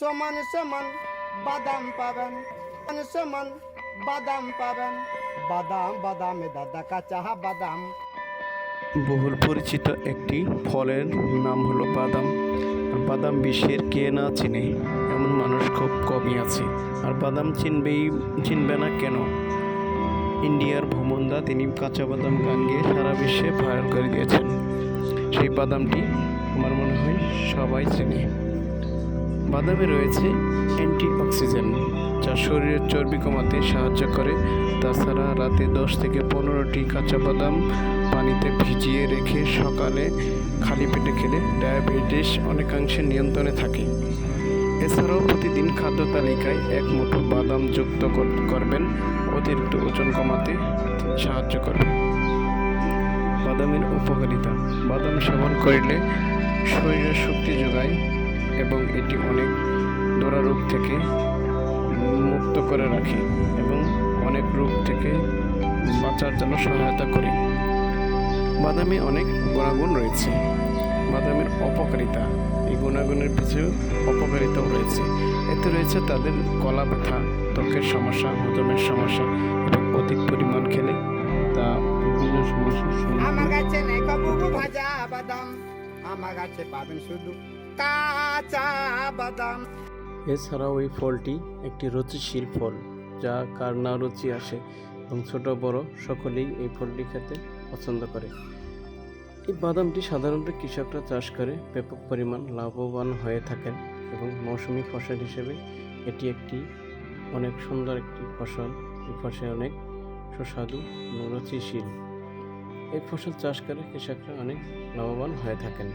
সমান সমান বাদাম পাবেন। সমান সমান বাদাম পাবেন। বাদাম, বাদামে দাদা কাঁচা বাদাম। বহুল পরিচিত একটি ফলের নাম হলো বাদাম। বাদাম বিশ্বের কে না চিনে, এমন মানুষ খুব কমই আছে। আর বাদাম চিনবেই, চিনবে না কেন? ইন্ডিয়ার ভ্রমণদা তিনি কাঁচা বাদাম গান গিয়ে সারা বিশ্বে ভাইরাল করে দিয়েছেন। সেই বাদামটি, আমার মনে হয়, সবাই চেনে। বাদামে রয়েছে অ্যান্টি অক্সিজেন যা শরীরের চর্বি কমাতে সাহায্য করে। তাছাড়া রাতে দশ থেকে পনেরোটি কাঁচা বাদাম পানিতে ভিজিয়ে রেখে সকালে খালি পেটে খেলে ডায়াবেটিস অনেকাংশে নিয়ন্ত্রণে থাকে। এছাড়াও প্রতিদিন খাদ্য তালিকায় এক মুঠো বাদাম যুক্ত কর- করবেন। অতিরিক্ত ওজন কমাতে সাহায্য করবে। বাদামের উপকারিতা। বাদাম সেবন করলে শরীরে শক্তি যোগায়। এবং এটি অনেক দুরারোগ থেকে মুক্ত করে রাখে এবং অনেক রোগ থেকে বাঁচার জন্য সহায়তা করে। বাদামে অনেক গুণাগুণ রয়েছে। বাদামের অপকারিতা। এই গুণাগুণের পিছু অপকারিতাও রয়েছে। এতে রয়েছে তাদের গলা ব্যথা ত্বকের সমস্যা হজমের সমস্যা এবং অধিক পরিমাণ খেলে তা বিভিন্ন সমস্যার আমার সম্মুখীন কাছে নেই কবু ভাজা বাদাম। আমার কাছে পাবেন শুধু এছাড়াও এই ফলটি একটি রুচিশীল ফল, যা কার না রুচি আসে এবং ছোট বড় সকলেই এই ফলটি খেতে পছন্দ করে। এই বাদামটি সাধারণত কৃষকরা চাষ করে, ব্যাপক পরিমাণ লাভবান হয়ে থাকেন এবং মৌসুমি ফসল হিসেবে এটি একটি অনেক সুন্দর একটি ফসল। এই ফসল অনেক সুস্বাদু রুচিশীল। এই ফসল চাষ করে কৃষকরা অনেক লাভবান হয়ে থাকেন।